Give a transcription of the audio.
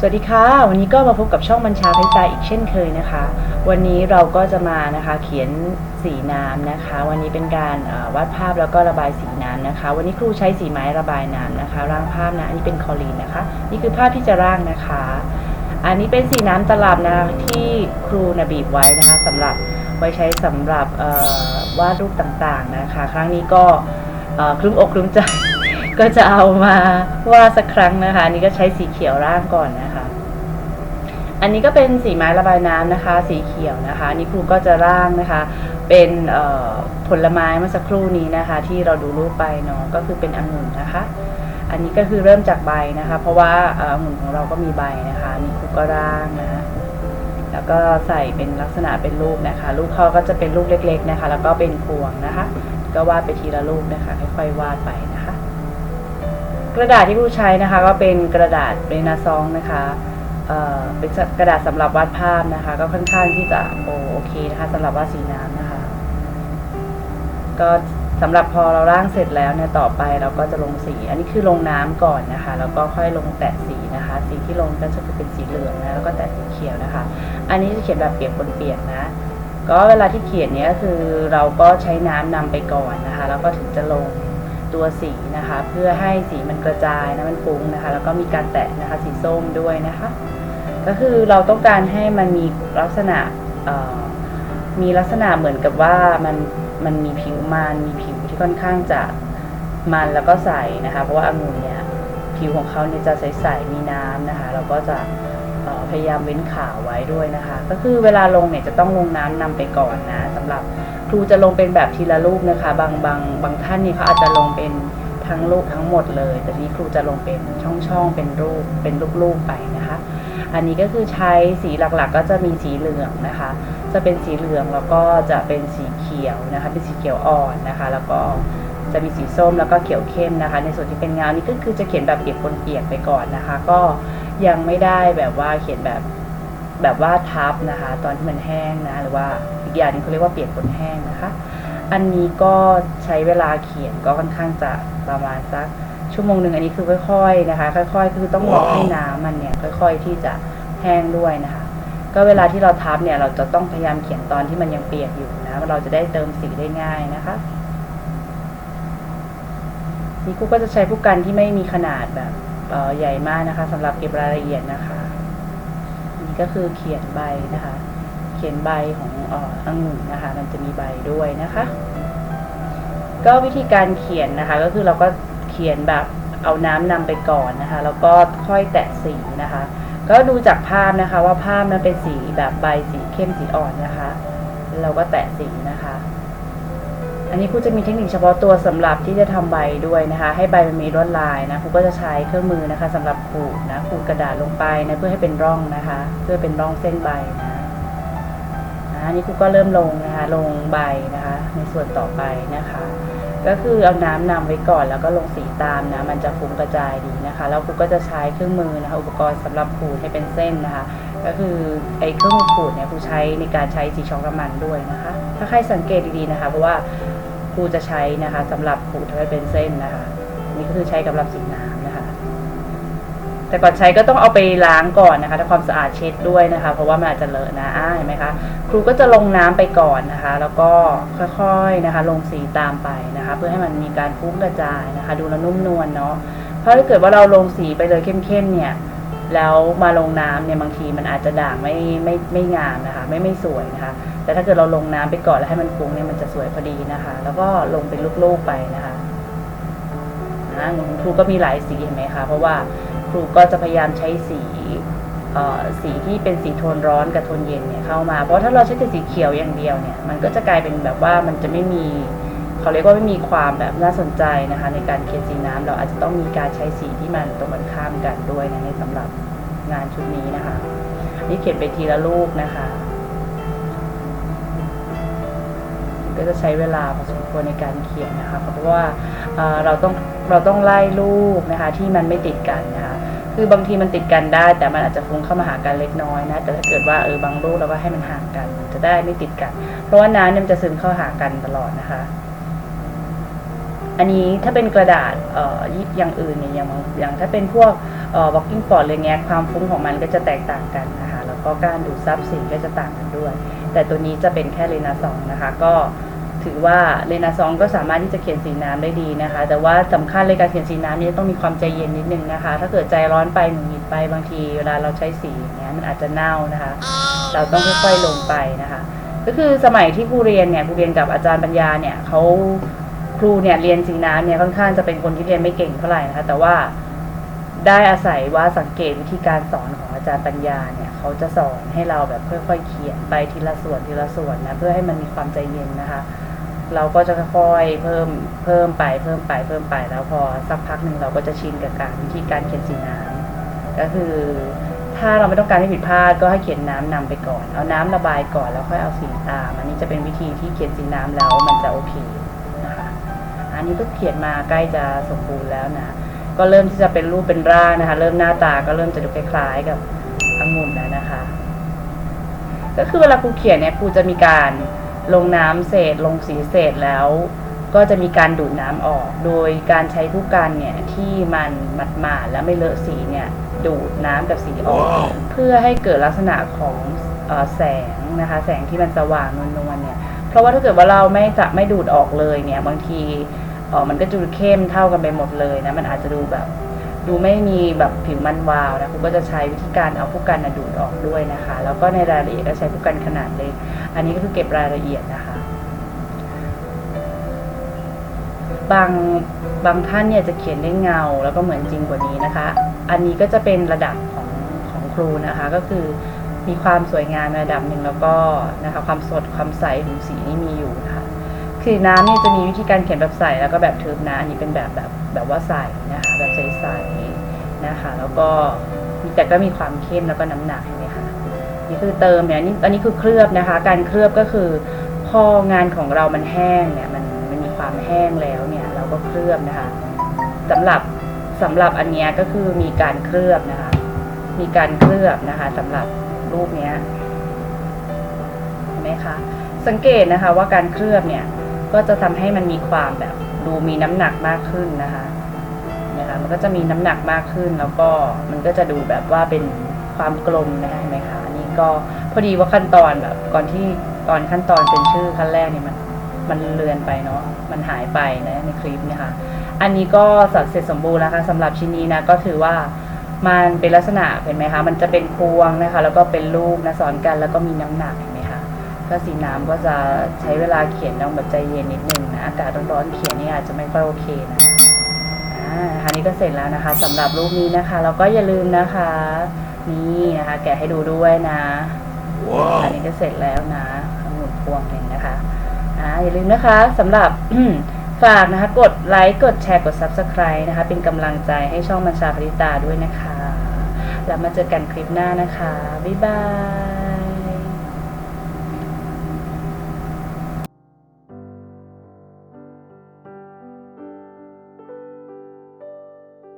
สวัสดีค่ะ วันนี้ก็มาพบกับช่องบัญชาเพชรใจอีกเช่นเคยนะคะ วันนี้เราก็จะมานะคะเขียนสีน้ำนะคะ วันนี้เป็นการวาดภาพแล้วก็ระบายสีน้ำนะคะ วันนี้ครูใช้สีไม้ระบายน้ำนะคะ ร่างภาพนะอันนี้เป็นคอลีนนะคะ นี่คือภาพที่จะร่างนะคะ อันนี้เป็นสีน้ำตลับนะคะที่ครูนะบีบไว้นะคะสำหรับไว้ใช้สำหรับวาดรูปต่างๆนะคะ ครั้งนี้ก็คลุ้มอกคลุ้มใจ ก็จะเอามาวาดสักครั้งนะคะอันนี้ก็ใช้สีเขียวร่างก่อนนะคะ อันนี้ก็เป็นสีไม้ระบายน้ำนะคะ สีเขียวนะคะนี่ครูก็จะร่างนะคะ เป็นผลไม้เมื่อสักครู่นี้นะคะ ที่เราดูรูปไปเนาะก็คือเป็นองุ่นนะคะ อันนี้ก็คือเริ่มจากใบนะคะ เพราะว่าองุ่นของเราก็มีใบนะคะนี่ครูก็ร่างนะคะแล้วก็ใส่เป็นลักษณะเป็นรูปนะคะ รูปเขาก็จะเป็นรูปเล็ก ๆนะคะ แล้วก็เป็นพวงนะคะ ก็วาดไปทีละรูปนะคะ ค่อยๆวาดไปนะ กระดาษที่ครูใช้นะคะ ก็เป็นกระดาษเรนาซองนะคะเเป็นกระดาษสำหรับวาดภาพนะคะ ก็ค่อนข้างที่จะโอโอเคนะคะสำหรับวาดสีน้ำนะคะ ก็สำหรับพอเราร่างเสร็จแล้วเนี่ยต่อไปเราก็จะลงสี อันนี้คือลงน้ำก่อนนะคะ แล้วก็ค่อยลงแตะสีนะคะ สีที่ลงก็จะเป็นสีเหลืองนะแล้วก็แตะสีเขียวนะคะ อันนี้จะเขียนแบบเปียกบนเปียกนะ ก็เวลาที่เขียนเนี่ยคือเราก็ใช้น้ำนำไปก่อนนะคะ แล้วก็ถึงจะลง ตัวสีนะคะ เพื่อให้สีมันกระจายนะมันฟุ้งนะคะ แล้วก็มีการแตะนะคะสีส้มด้วยนะคะ ก็คือเราต้องการให้มันมีลักษณะมีลักษณะเหมือนกับว่ามันมันมีผิวมันมีผิวที่ค่อนข้างจะมันแล้วก็ใสนะคะ เพราะว่าองุ่นเนี่ยผิวของเขาเนี่ยจะใสๆมีน้ำนะคะ เราก็จะพยายามเว้นขาวไว้ด้วยนะคะ ก็คือเวลาลงเนี่ยจะต้องลงน้ำนำไปก่อนนะสำหรับ ครูจะลงเป็นแบบทีละรูปนะคะ บางบางบางท่านนี่เขาอาจจะลงเป็นทั้งรูปทั้งหมดเลย แต่นี้ครูจะลงเป็นช่องๆเป็นรูปเป็นรูปๆไปนะคะ อันนี้ก็คือใช้สีหลักๆ ก็จะมีสีเหลืองนะคะ จะเป็นสีเหลืองแล้วก็จะเป็นสีเขียวนะคะ เป็นสีเขียวอ่อนนะคะ แล้วก็จะมีสีส้มแล้วก็เขียวเข้มนะคะ ในส่วนที่เป็นเงานี่ก็คือจะเขียนแบบเปียกปนเปียกไปก่อนนะคะ ก็ยังไม่ได้แบบว่าเขียนแบบแบบว่าทับนะคะ ตอนที่มันแห้งนะหรือว่า อีกอย่างหนึงเขาเรียกว่าเปียกปนแห้งนะคะ อันนี้ก็ใช้เวลาเขียนก็ค่อนข้างจะประมาณสักชั่วโมงหนึ่งอันนี้คือค่อยๆนะคะ ค่อยๆ คือต้องรอให้น้ำมันเนี่ยค่อย ๆ ที่จะแห้งด้วยนะคะ ก็เวลาที่เราทับเนี่ยเราจะต้องพยายามเขียนตอนที่มันยังเปียกอยู่นะเราจะได้เติมสีได้ง่ายนะคะนี่ครูก็จะใช้ผู้กันที่ไม่มีขนาดแบบใหญ่มากนะคะสำหรับเก็บรายละเอียดนะคะ นี่ก็คือเขียนใบนะคะ เขียนใบของอ่อองุ่นนะคะ มันจะมีใบด้วยนะคะ ก็วิธีการเขียนนะคะ ก็คือเราก็เขียนแบบเอาน้ำนำไปก่อนนะคะ แล้วก็ค่อยแตะสีนะคะ ก็ดูจากภาพนะคะ ว่าภาพนั้นเป็นสีแบบใบสีเข้มสีอ่อนนะคะ เราก็แตะสีนะคะ อันนี้ครูจะมีเทคนิคเฉพาะตัวสำหรับที่จะทำใบด้วยนะคะ ให้ใบมันมีลวดลายนะครูก็จะใช้เครื่องมือนะคะสำหรับขูดนะขูดกระดาษลงไปนะเพื่อให้เป็นร่องนะคะ เพื่อเป็นร่องเส้นใบนะ นะอันนี้ครูก็เริ่มลงนะคะลงใบนะคะ ในส่วนต่อไปนะคะ ก็คือเอาน้ำนำไว้ก่อนแล้วก็ลงสีตามนะมันจะฟุ้งกระจายดีนะคะแล้วครูก็จะใช้เครื่องมือนะคะ อุปกรณ์สำหรับขูดให้เป็นเส้นนะคะ ก็คือไอ้เครื่องขูดเนี่ยครูใช้ในการใช้สีช็อกน้ำมันด้วยนะคะ ถ้าใครสังเกตดีๆนะคะเพราะว่าครูจะใช้นะคะสำหรับขูดให้เป็นเส้นนะคะนี่ก็คือใช้กับรับสีน้ำ แต่ก่อนใช้ก็ต้องเอาไปล้างก่อนนะคะทำความสะอาดเช็ดด้วยนะคะ เพราะว่ามันอาจจะเลอะนะเห็นไหมคะครูก็จะลงน้ำไปก่อนนะคะ แล้วก็ค่อยๆนะคะ ลงสีตามไปนะคะ เพื่อให้มันมีการฟุ้งกระจายนะคะ ดูแลนุ่มนวลเนาะเพราะถ้าเกิดว่าเราลงสีไปเลยเข้มๆเนี่ยแล้วมาลงน้ำเนี่ยบางทีมันอาจจะด่างไม่ไม่ไม่งามนะคะ ไม่ไม่สวยนะคะ แต่ถ้าเกิดเราลงน้ำไปก่อนแล้วให้มันฟุ้งเนี่ยมันจะสวยพอดีนะคะ แล้วก็ลงเป็นลูกๆไปนะคะนะครูก็มีหลายสีเห็นไหมคะเพราะว่า รูก็จะพยายามใช้สีสีที่เป็นสีโทนร้อนกับโทนเย็นเนี่ยเข้ามา เพราะถ้าเราใช้แต่สีเขียวอย่างเดียวเนี่ยมันก็จะกลายเป็นแบบว่ามันจะไม่มีเขาเรียกว่าไม่มีความแบบน่าสนใจนะคะในการเขียนสีน้ำเราอาจจะต้องมีการใช้สีที่มันตรงกันข้ามกันด้วยนะในสำหรับงานชุดนี้นะคะ นี่เขียนไปทีละลูกนะคะ ก็จะใช้เวลาพอสมควรในการเขียนนะคะ เพราะว่าเอ่อเราต้องเราต้องไล่ลูกนะคะที่มันไม่ติดกันนะคะ คือบางทีมันติดกันได้ แต่มันอาจจะฟุ้งเข้ามาหากันเล็กน้อยนะ แต่ถ้าเกิดว่าเออบางลูกเราก็ให้มันห่างกัน จะได้ไม่ติดกัน เพราะว่าน้ำเนี่ยมันจะซึมเข้าหากันตลอดนะคะ อันนี้ถ้าเป็นกระดาษเอ่ออย่างอื่นเนี่ยอย่างอย่างถ้าเป็นพวกเอ่อ walking board เลยเงี้ยความฟุ้งของมันก็จะแตกต่างกันนะคะ แล้วก็การดูดซับสีก็จะต่างกันด้วย แต่ตัวนี้จะเป็นแค่เลนาซองนะคะ ก็ ถือว่าเลนาซองก็สามารถที่จะเขียนสีน้ำได้ดีนะคะ แต่ว่าสำคัญเลยการเขียนสีน้ำนี่ต้องมีความใจเย็นนิดนึงนะคะ ถ้าเกิดใจร้อนไปหงุดหงิดไปบางทีเวลาเราใช้สีอย่างเงี้ยมันอาจจะเน่านะคะ เราต้องค่อยๆลงไปนะคะ ก็คือสมัยที่ครูเรียนเนี่ยครูเรียนกับอาจารย์ปัญญาเนี่ยเขาครูเนี่ยเรียนสีน้ำเนี่ยค่อนข้างจะเป็นคนที่เรียนไม่เก่งเท่าไหร่นะคะแต่ว่าได้อาศัยว่าสังเกตวิธีการสอนของอาจารย์ปัญญาเนี่ยเขาจะสอนให้เราแบบค่อยๆเขียนไปทีละส่วนทีละส่วนนะเพื่อให้มันมีความใจเย็นนะคะ เราก็จะค่อยๆเพิ่มเพิ่มไปเพิ่มไปเพิ่มไปแล้วพอสักพักหนึ่งเราก็จะชินกับการวิธีการเขียนสีน้ำก็คือถ้าเราไม่ต้องการให้ผิดพลาดก็ให้เขียนน้ำนำไปก่อน เอาน้ำระบายก่อนแล้วค่อยเอาสีตามอันนี้จะเป็นวิธีที่เขียนสีน้ำแล้วมันจะโอเคนะคะอันนี้ก็เขียนมาใกล้จะสมบูรณ์แล้วนะก็เริ่มที่จะเป็นรูปเป็นร่างนะคะ เริ่มหน้าตาก็เริ่มจะดูคล้ายๆกับองุ่นแล้วนะคะ ก็คือเวลาครูเขียนเนี่ยครูจะมีการ ลงน้ำเศษลงสีเศษแล้ว ก็จะมีการดูดน้ำออก โดยการใช้ผู้กันเนี่ยที่มันหมาดๆและไม่เลอะสีเนี่ยดูดน้ำกับสีออก เพื่อให้เกิดลักษณะของเออแสงนะคะแสงที่มันสว่างนวลๆเนี่ยเพราะว่าถ้าเกิดว่าเราไม่จะไม่ดูดออกเลยเนี่ยบางทีเออมันก็จะดูเข้มเท่ากันไปหมดเลยนะมันอาจจะดูแบบดูไม่มีแบบผิวมันวาวนะคุณก็จะใช้วิธีการเอาผู้กันนะดูดออกด้วยนะคะ แล้วก็ในรายละเอียดก็ใช้ผู้กันขนาดเล็ก อันนี้ก็คือเก็บรายละเอียดนะคะ บางบางท่านเนี่ยจะเขียนได้เงาแล้วก็เหมือนจริงกว่านี้นะคะ อันนี้ก็จะเป็นระดับของของครูนะคะ ก็คือมีความสวยงามระดับหนึ่งแล้วก็นะคะความสดความใสของสีนี่มีอยู่นะคะคือน้ำเนี่ยจะมีวิธีการเขียนแบบใสแล้วก็แบบทึบนะอันนี้เป็นแบบแบบแบบว่าใสนะคะแบบใสๆนะคะ แล้วก็แต่ก็มีความเข้มแล้วก็น้ำหนักเห็นไหมคะ นี่คือเติมเนี่ยนี่อันนี้คือเคลือบนะคะ การเคลือบก็คือพองานของเรามันแห้งเนี่ยมันมันมีความแห้งแล้วเนี่ยเราก็เคลือบนะคะสำหรับสำหรับอันนี้ก็คือมีการเคลือบนะคะ มีการเคลือบนะคะสำหรับรูปเนี้ยเห็นไหมคะ สังเกตนะคะว่าการเคลือบเนี่ยก็จะทำให้มันมีความแบบดูมีน้ำหนักมากขึ้นนะคะนะคะมันก็จะมีน้ำหนักมากขึ้นแล้วก็มันก็จะดูแบบว่าเป็นความกลมนะคะเห็นไหมคะ ก็พอดีว่าขั้นตอนแบบ ก่อนที่ตอนขั้นตอนเป็นชื่อขั้นแรกเนี่ยมันมันเลือนไปเนาะมันหายไปนะในคลิปเนะคะอันนี้ก็สัดเสร็จสมบูรณ์แล้วค่ะสำหรับชิ้นนี้นะก็ถือว่ามันเป็นลักษณะเห็นไหมคะมันจะเป็นพวงนะคะแล้วก็เป็นลูกนะซ้อนกันแล้วก็มีน้ำหนักเห็นไหมคะก็สีน้ำก็จะใช้เวลาเขียนต้องแบบใจเย็นนิดนึงนะอากาศร้อนๆเขียนนี่อาจจะไม่ค่อยโอเคนะอ่านะคะนี่ก็เสร็จแล้วนะคะสำหรับรูปนี้นะคะแล้วก็อย่าลืมนะคะ นี่นะคะ แกะให้ดูด้วยนะอันนี้ก็เสร็จแล้วนะขนมพวงหนึ่งนะคะอ่าอย่าลืมนะคะสำหรับฝากนะคะ กดไลค์ กดแชร์ กด Subscribe นะคะ เป็นกำลังใจให้ช่องบัญชาพริตาด้วยนะคะ แล้วมาเจอกันคลิปหน้านะคะ บ๊ายบาย